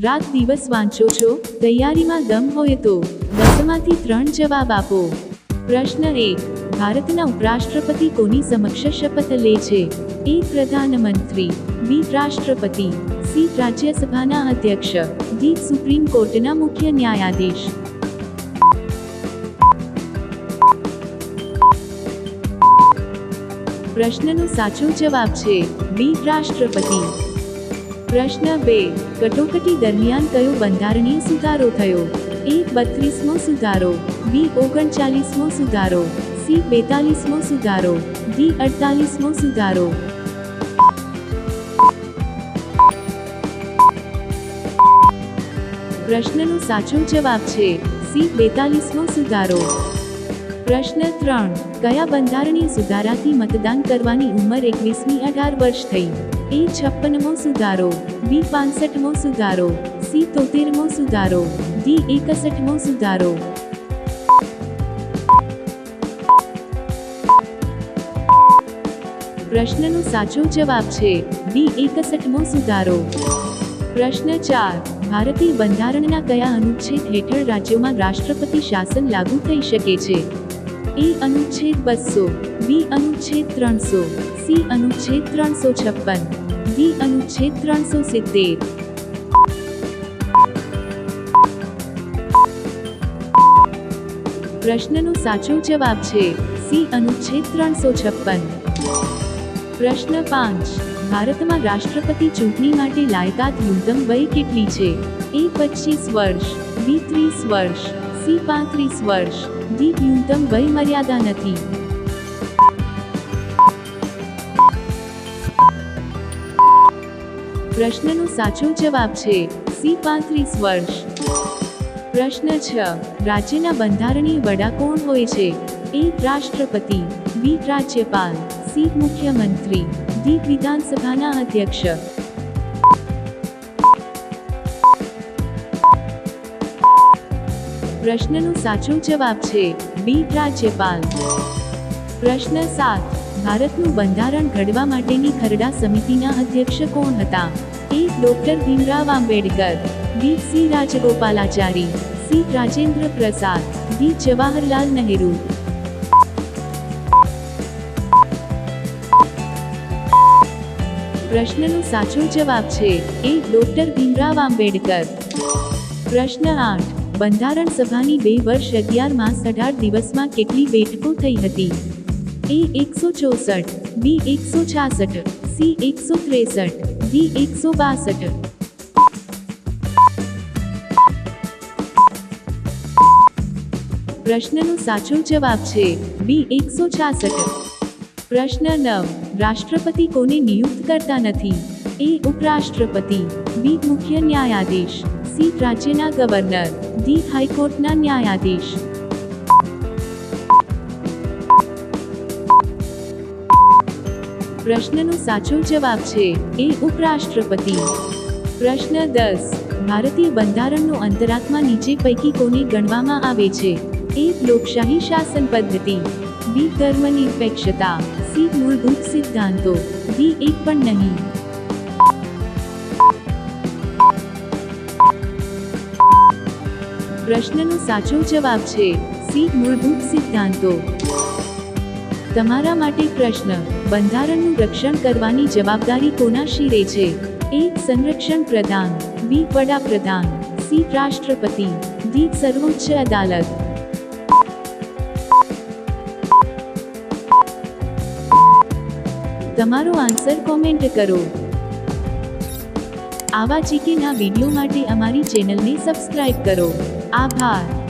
રાત દિવસ વાંચો છો? તૈયારીમાં દમ હોય તો દસમાંથી ત્રણ જવાબ આપો. પ્રશ્ન એક, ભારતના ઉપરાષ્ટ્રપતિ કોની સમક્ષ શપથ લે છે? એ પ્રધાનમંત્રી બી રાષ્ટ્રપતિ, સી રાજ્યસભાના અધ્યક્ષ, ડી સુપ્રીમ કોર્ટના મુખ્ય ન્યાયાધીશ. પ્રશ્નનો સાચો જવાબ છે, બી રાષ્ટ્રપતિ. પ્રશ્ન બે. કટોકટી દરમિયાન કયો બંધારણીય સુધારો થયો? એ બત્રીસમો સુધારો. બી ઓગણચાલીસમો સુધારો. સી બેતાલીસમો સુધારો. ડી અડતાલીસમો સુધારો. પ્રશ્નનો સાચો જવાબ છે સી બેતાલીસમો સુધારો. પ્રશ્ન ત્રણ. કયા બંધારણીય સુધારાથી મતદાન કરવાની ઉંમર એકવીસમી અઢાર વર્ષ થઈ? એ છપ્પનમો સુધારો બી પાસઠમો સુધારો સી તોતેરમો સુધારો ડી એકસઠમો સુધારો પ્રશ્નનો સાચો જવાબ છે ડી એકસઠમો સુધારો પ્રશ્ન ચાર ભારતીય બંધારણના કયા અનુચ્છેદ હેઠળ રાજ્યોમાં રાષ્ટ્રપતિ શાસન લાગુ થઈ શકે છે એ અનુચ્છેદ બસો બી અનુચ્છેદ ત્રણસો, સી અનુચ્છેદ ત્રણસો છપ્પન ડી અનુચ્છેદ ત્રણસો સિત્તેર. પ્રશ્નનો સાચો જવાબ છે સી અનુચ્છેદ ત્રણસો છપ્પન. પ્રશ્ન પાંચ, ભારતમાં રાષ્ટ્રપતિ ચૂંટણી માટે લાયકાત ન્યૂનતમ વય કેટલી છે? એ પચીસ વર્ષ, બી ત્રીસ વર્ષ, સી પાંત્રીસ વર્ષ, ડી ન્યૂનતમ વય મર્યાદા નથી. પ્રશ્નનો સાચો જવાબ છે સી પાંત્રીસ વર્ષ. પ્રશ્ન છ, રાજ્યના બંધારણીય વડા કોણ હોય છે? એ રાષ્ટ્રપતિ, બી રાજ્યપાલ, સી મુખ્યમંત્રી, ડી વિધાનસભાના અધ્યક્ષ. પ્રશ્નનો સાચો જવાબ છે બી રાજ્યપાલ. પ્રશ્ન સાત ભારતનું બંધારણ ઘડવા માટેની ખરડા સમિતિના અધ્યક્ષ કોણ હતા? A doctor Bhimrao Ambedkar, B C Rajagopalachari, C Rajendra Prasad, D Jawaharlal Nehru. પ્રશ્નનો સાચો જવાબ છે એ ડોક્ટર ભીમરાવ આંબેડકર. પ્રશ્ન આઠ, બંધારણ સભાની બે વર્ષ અગિયાર માસ અઢાર દિવસમાં કેટલી બેઠકો થઈ હતી? એ એકસો ચોસઠ બી એકસો છાસઠ સી એકસો ત્રેસઠ ડી એકસો બાસઠ પ્રશ્નનો સાચો જવાબ છે બી એકસો છાસઠ પ્રશ્ન નવ, રાષ્ટ્રપતિ કોને નિયુક્ત કરતા નથી? એ ઉપરાષ્ટ્રપતિ, બી મુખ્ય ન્યાયાધીશ, સી રાજ્યના ગવર્નર, ડી હાઈકોર્ટના ન્યાયાધીશ. પ્રશ્નનો સાચો જવાબ છે, એ ઉપરાષ્ટ્રપતિ. પ્રશ્ન દસ, ભારતીય બંધારણનો અંતરાત્મા નીચે પૈકી કોને ગણવામાં આવે છે? એ લોકશાહી શાસન પદ્ધતિ. બી, ધર્મનિરપેક્ષતા. સી, મૂળભૂત સિદ્ધાંતો. ડી, એક પણ નહીં. પ્રશ્નનો સાચો જવાબ છે, સી, મૂળભૂત સિદ્ધાંતો. તમારા માટે પ્રશ્ન, બંધારણનું રક્ષણ કરવાની જવાબદારી કોના શિરે છે? એ, સંરક્ષણ પ્રધાન. બી, વડાપ્રધાન. સી, રાષ્ટ્રપતિ. ડી, સર્વોચ્ચ અદાલત. તમારો આન્સર કોમેન્ટ કરો. આવા જીકેના વીડિયો માટે અમારી ચેનલને સબસ્ક્રાઇબ કરો. આભાર.